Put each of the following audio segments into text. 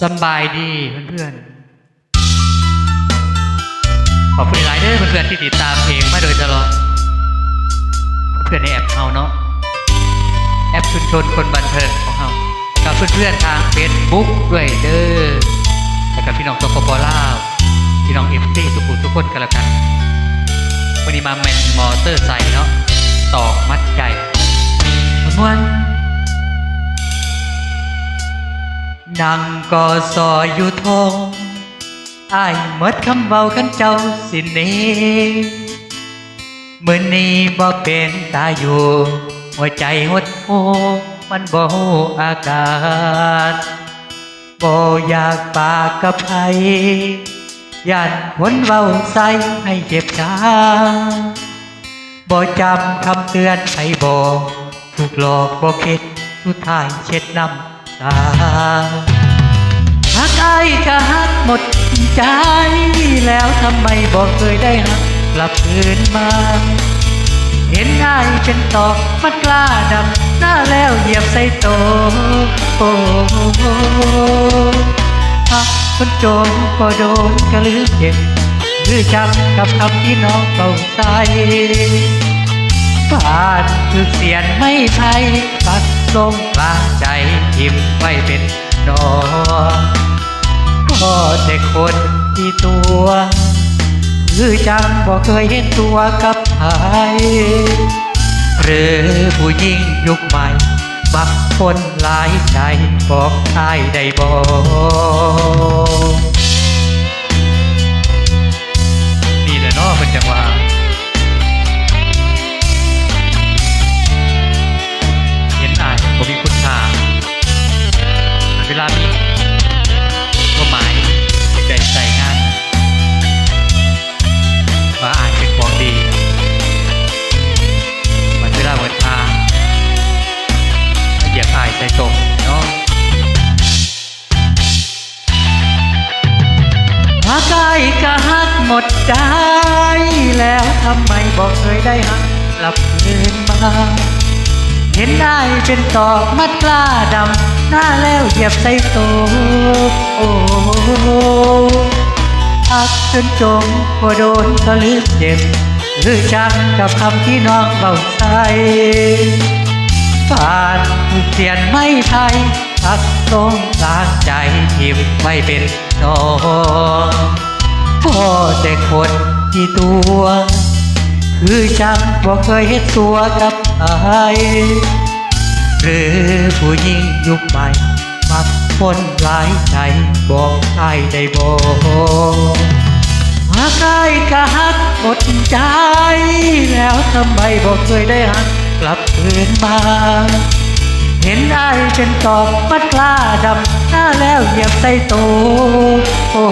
สบายดีเพื่อนๆ ขอบคุณหลายเด้อเพื่อนๆที่ติดตามเพลงมาโดยตลอด เพื่อนในแอปเฮาเนาะ แอปชุมชนคนบันเทิงของเฮา กับเพื่อนๆทางเฟซบุ๊กด้วยเด้อและกับพี่น้องสปปลาพี่น้องเอฟซีทุกคนทุกคนกันแล้วกัน วันนี้มาแมนมอเตอร์ไซค์เนาะตอกมัดใจม้วน นั่งก็ซอยอยู่ทงอายหมดคำเบาขันเจ้าสิหนี้มือนี้บ่เป็นตาอยู่ หัวใจหดหูมันบ่อากาศบ่อยากปากกับใครย่านคนเว้าใส่ให้เจ็บช้าบ่จำคำเตือนให้บอกถูกหลอกบ่คิดสุดท้ายเช็ดน้ำ ตาหักไอ้ายก็หักหมดใจ แล้วทำไมบอกเคยได้หักกลับคืนมา เห็นไอ้ายเป็นตอกมันกล้าดำหน้าแล้วเหยียบใส่โตโอ้หักคนโจรก็โดนกระลืมเจ็บหรือจำกับคำที่น้องเต่าใจผ่านคือเสียนไม่ไทยปัด ลงกลางใจทิมไว้เป็นนอกก็แต่คนที่ตัว คือจังบอกเคยเห็นตัวกับใครหรือผู้หญิงยุคใหม่ บักคนหลายใจบอกได้ได้บอก หากไอ้ก็หักหมดใจ แล้วทำไมบอกเคยได้หักกลับคืนมา เห็นได้เป็นตอกมัดกล้าดำ หน้าแล้วเหยียบใส่โตโอ้อักจนจมก็โดนก็ลืมเจ็บหรือจังกับคำที่น้องเบาใสผ่านผู้เสียนไม่ไทยพักตรงกลางใจทิมไม่เป็นนอง พ่อแต่คนที่ตัว คือจังบ่เคยเห็นตัวกับใครหรือผู้หญิงยุคใหม่มักคนหลายใจบอกใครได้บอกหากใครก็หักหมดใจ แล้วทำไมบอกเคยได้หักกลับคืนมา เป็นตอกมัดกล้าดำหน้าแล้วเหยียบใส่โตโอ้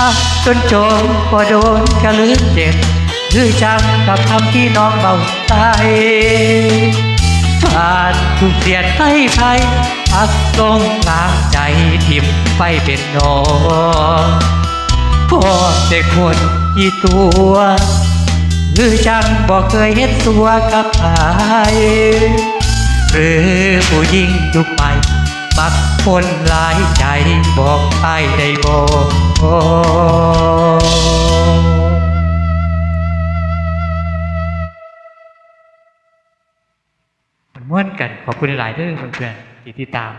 อะจนโจมก็โดนกระลืมเจ็บคือจังกับคำที่น้องเบาใจผ่านถูกเสียดให้ภัยพักลงกลางใจทิมไปเป็นนอนพ่อแต่คนที่ตัวคือจังบอกเคยเห็นตัวกับใคร หรือผู้หญิงยุคใหม่บักคนหลายใจบอกไปได้บอกมันม่วนกันขอบคุณหลายเด้อเพื่อนๆที่ติดตาม